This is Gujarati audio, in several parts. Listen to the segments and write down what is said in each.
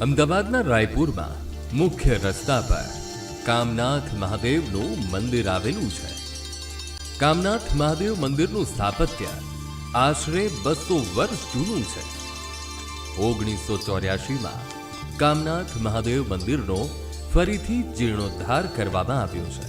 અમદાવાદના રાયપુરમાં મુખ્ય રસ્તા પર કામનાથ મહાદેવનું મંદિર આવેલું છે. કામનાથ મહાદેવ મંદિરનું સ્થાપત્ય આશરે બસો વર્ષ જૂનું છે. ઓગણીસો ચોર્યાસીમાં કામનાથ મહાદેવ મંદિરનો ફરીથી જીર્ણોદ્ધાર કરવામાં આવ્યો છે.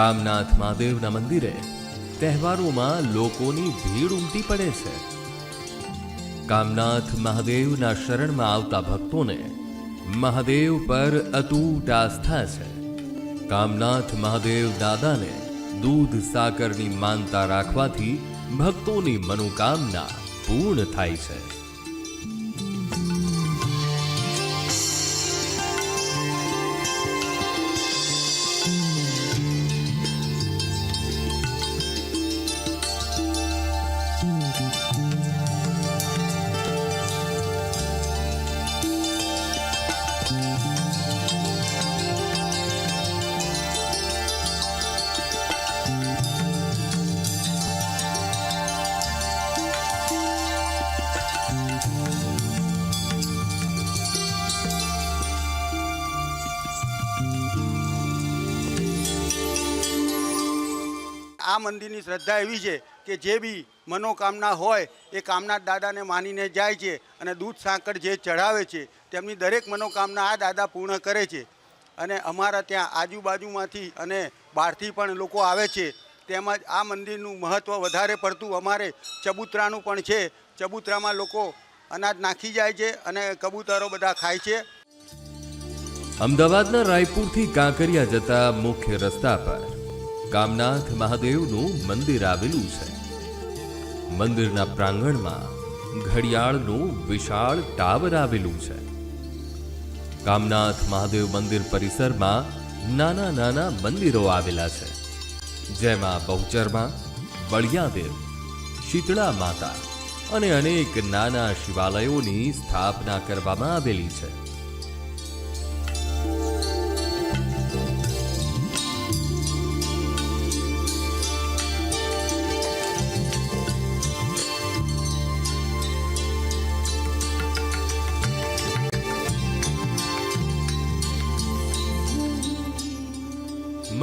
કામનાથ મહાદેવના મંદિરે તહેવારોમાં લોકોની ભીડ ઉમટી પડે છે. કામનાથ મહાદેવના શરણમાં આવતા ભક્તોને મહાદેવ પર અતૂટ આસ્થા છે. કામનાથ મહાદેવ દાદાને દૂધ સાકરની માનતા રાખવાથી ભક્તોની મનોકામના પૂર્ણ થાય છે. આ મંદિરની શ્રદ્ધા એવી છે કે જે બી મનોકામના હોય એ કામનાથ દાદાને માનીને જાય છે અને દૂધ સાંકળ જે ચઢાવે છે તેમની દરેક મનોકામના આ દાદા પૂર્ણ કરે છે. અને અમારા ત્યાં આજુબાજુમાંથી અને બહારથી પણ લોકો આવે છે. તેમજ આ મંદિરનું મહત્ત્વ વધારે પડતું અમારે ચબૂતરાનું પણ છે. ચબૂતરામાં લોકો અનાજ નાખી જાય છે અને કબૂતરો બધા ખાય છે. અમદાવાદના રાયપુરથી કાંકરિયા જતા મુખ્ય રસ્તા પર કામનાથ મહાદેવનું મંદિર આવેલું છે. મંદિરના પ્રાંગણમાં ઘડિયાળનું વિશાળ ટાવર આવેલું છે. કામનાથ મહાદેવ મંદિર પરિસરમાં નાના નાના મંદિરો આવેલા છે. જેમાં બહુચરમાં, બળિયાદેવ, શીતળા માતા અને અનેક નાના શિવાલયોની સ્થાપના કરવામાં આવેલી છે.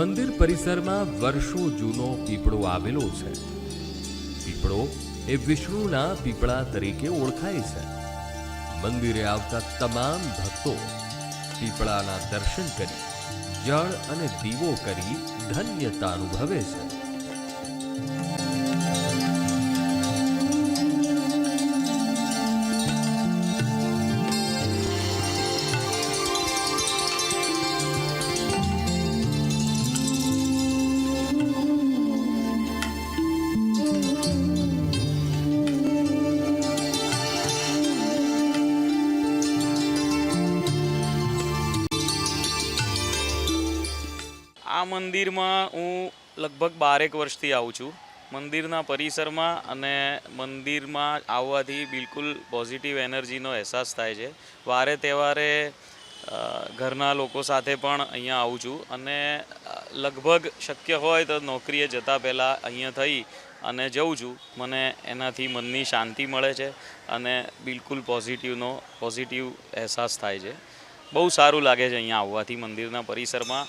મંદિર પરિસરમાં વર્ષો જૂનો પીપળો આવેલો છે. પીપળો એ વિષ્ણુના પીપળા તરીકે ઓળખાય છે. મંદિરે આવતા તમામ ભક્તો પીપળાના દર્શન કરી, જળ અને દીવો કરી ધન્યતા અનુભવે છે. મંદિરમાં હું લગભગ બારેક વર્ષથી આવું છું. મંદિરના પરિસરમાં અને મંદિરમાં આવવાથી બિલકુલ પોઝિટિવ એનર્જીનો અહેસાસ થાય છે. વારે તહેવારે ઘરના લોકો સાથે પણ અહીંયા આવું છું અને લગભગ શક્ય હોય તો નોકરીએ જતાં પહેલાં અહીંયા થઈ અને જઉં છું. મને એનાથી મનની શાંતિ મળે છે અને બિલકુલ પોઝિટિવનો પોઝિટિવ અહેસાસ થાય છે. બહુ સારું લાગે છે અહીંયા આવવાથી મંદિરના પરિસરમાં.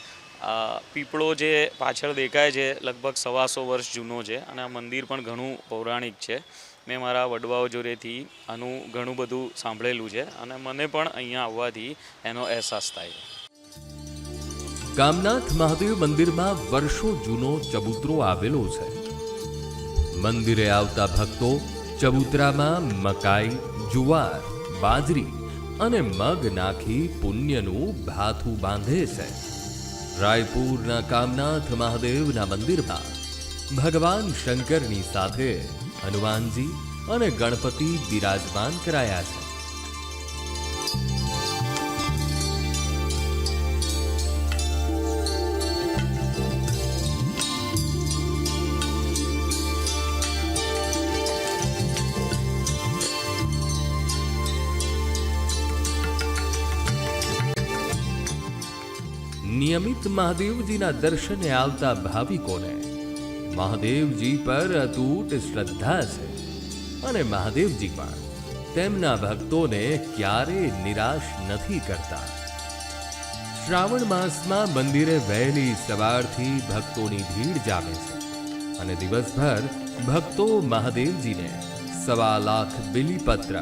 પીપળો જે પાછળ દેખાય છે, લગભગ સવાસો વર્ષ જૂનો છે અને આ મંદિર પણ ઘણું પૌરાણિક છે. મેં મારા વડવાઓ જોડેથી આનું ઘણું બધું સાંભળેલું છે અને મને પણ અહીંયા આવવાથી એનો અહેસાસ થાય છે. કામનાથ મહાદેવ મંદિરમાં વર્ષો જૂનો ચબૂતરો આવેલો છે. મંદિરે આવતા ભક્તો ચબૂતરામાં મકાઈ, જુવાર, બાજરી અને મગ નાખી પુણ્યનું ભાથું બાંધે છે. રાયપુરના કામનાથ મહાદેવના મંદિરમાં ભગવાન શંકરની સાથે હનુમાનજી અને ગણપતિ બિરાજમાન કરાયા છે. નિયમિત મહાદેવજીના દર્શને આવતા ભાવિકોને, મહાદેવજી પર અતૂટ શ્રદ્ધા છે. અને મહાદેવજી પણ તેમના ભક્તોને ક્યારે નિરાશ નથી કરતા. શ્રાવણ માસમાં મંદિરે વહેલી સવારથી ભક્તોની ભીડ જામે છે અને દિવસભર ભક્તો મહાદેવજીને સવા લાખ બિલીપત્ર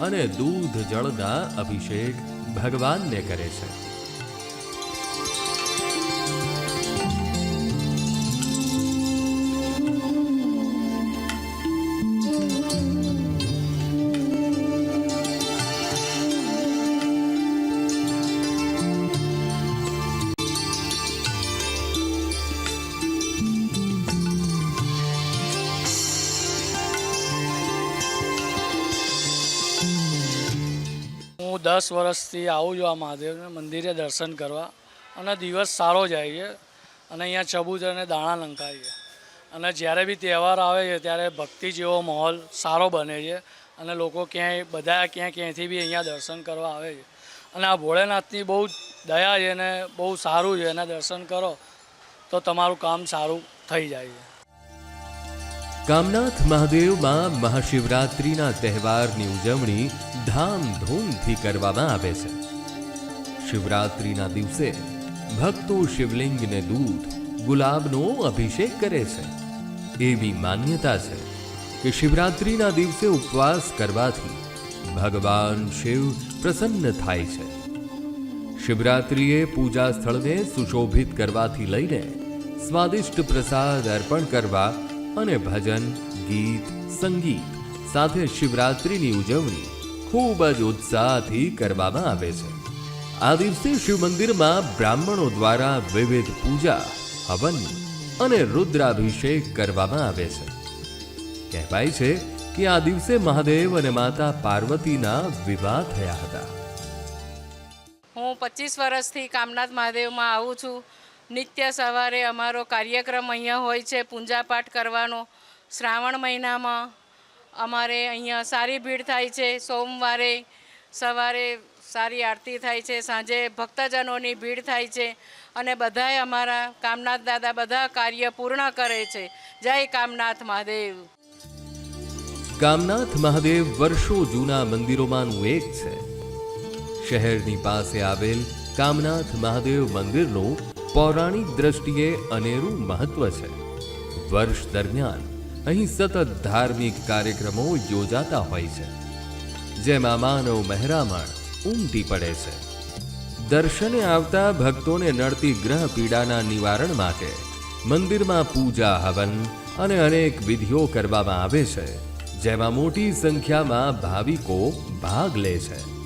અને દૂધ જળના અભિષેક ભગવાનને કરે છે. દસ વર્ષથી આવું છું આ મહાદેવને મંદિરે દર્શન કરવા. અને દિવસ સારો જાય છે. અને અહીંયા ચબૂતર અને દાણા લંકાય છે. અને જ્યારે બી તહેવાર આવે છે, ત્યારે ભક્તિ જેવો માહોલ સારો બને છે. અને લોકો ક્યાંય, બધા ક્યાં ક્યાંયથી બી અહીંયા દર્શન કરવા આવે છે. અને આ ભોળેનાથની બહુ દયા છે અને બહુ સારું છે. એના દર્શન કરો તો તમારું કામ સારું થઈ જાય છે. કામનાથ મહાદેવમાં મહાશિવરાત્રિના તહેવારની ઉજવણી ધામધૂમથી કરવામાં આવે છે શિવરાત્રિના દિવસે ભક્તો શિવલિંગને દૂધ ગુલાબનો અભિષેક કરે છે એવી માન્યતા છે કે શિવરાત્રિના દિવસે ઉપવાસ કરવાથી ભગવાન શિવ પ્રસન્ન થાય છે શિવરાત્રિએ પૂજા સ્થળને સુશોભિત કરવાથી લઈને સ્વાદિષ્ટ પ્રસાદ અર્પણ કરવા અને ભજન ગીત સંગીત સાથે શિવરાત્રિની ઉજવણી ખૂબ જ ઉત્સાહથી કરવામાં આવે છે. આ દિવસે શિવ મંદિરમાં બ્રાહ્મણો દ્વારા વિવિધ પૂજા, હવન અને રુદ્રાભિષેક કરવામાં આવે છે. કહેવાય છે કે આ દિવસે મહાદેવ અને માતા પાર્વતીના વિવાહ થયા હતા. હું પચીસ વર્ષથી કામનાથ મહાદેવમાં આવું છું. નિત્ય સવારે અમારો કાર્યક્રમ અહીંયા હોય છે, પૂજાપાઠ કરવાનો. શ્રાવણ મહિનામાં અમારે અહીંયા સારી ભીડ થાય છે. સોમવારે સવારે સારી આરતી થાય છે. સાંજે ભક્તજનોની ભીડ થાય છે અને બધાએ અમારા કામનાથ દાદા બધા કાર્ય પૂર્ણ કરે છે. જય કામનાથ મહાદેવ. કામનાથ મહાદેવ વર્ષો જૂના મંદિરોમાંનું એક છે. શહેરની પાસે આવેલ કામનાથ મહાદેવ મંદિરનું પૌરાણિક દ્રષ્ટિએ અનેરું મહત્વ છે. વર્ષ દરમિયાન અહીં સતત ધાર્મિક કાર્યક્રમો યોજાતા હોય છે, જેમાં માનવ મહેરામણ ઉમટી પડે છે. દર્શને આવતા ભક્તોને નડતી ગ્રહ પીડાના નિવારણ માટે મંદિરમાં પૂજા, હવન અને અનેક વિધિઓ કરવામાં આવે છે, જેમાં મોટી સંખ્યામાં ભાવિકો ભાગ લે છે.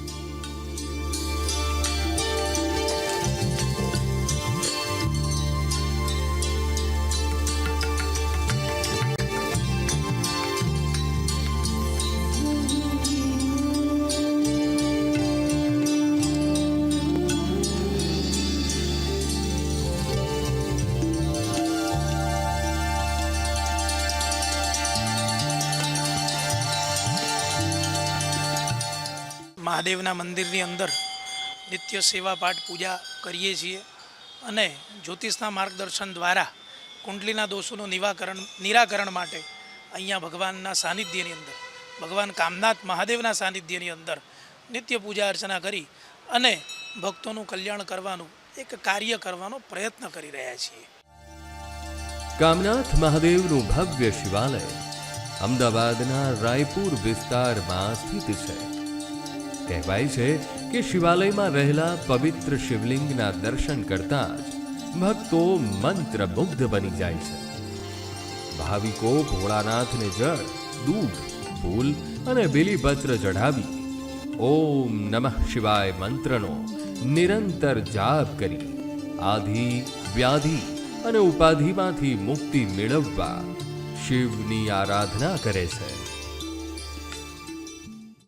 મહાદેવના મંદિરની અંદર નિત્ય સેવા પાઠ પૂજા કરીએ છીએ અને જ્યોતિષના માર્ગદર્શન દ્વારા કુંડલીના દોષોનું નિવાકરણ, નિરાકરણ માટે અહીંયા ભગવાનના સાનિધ્યની અંદર, ભગવાન કામનાથ મહાદેવના સાનિધ્યની અંદર નિત્ય પૂજા અર્ચના કરી અને ભક્તોનું કલ્યાણ કરવાનું એક કાર્ય કરવાનો પ્રયત્ન કરી રહ્યા છીએ. કામનાથ મહાદેવનું ભવ્ય શિવાલય અમદાવાદના રાયપુર વિસ્તારમાં સ્થિત છે. કહેવાય છે કે શિવાલયમાં રહેલા પવિત્ર શિવલિંગના દર્શન કરતા જ ભક્તો મંત્રમુગ્ધ બની જાય છે. ભાવિકો ભોળાનાથને જળ, દૂધ, ફૂલ અને બિલીપત્ર ચઢાવી ઓમ નમઃ શિવાય મંત્રનો નિરંતર જાપ કરી આધિ, વ્યાધિ અને ઉપાધિમાંથી મુક્તિ મેળવવા શિવની આરાધના કરે છે.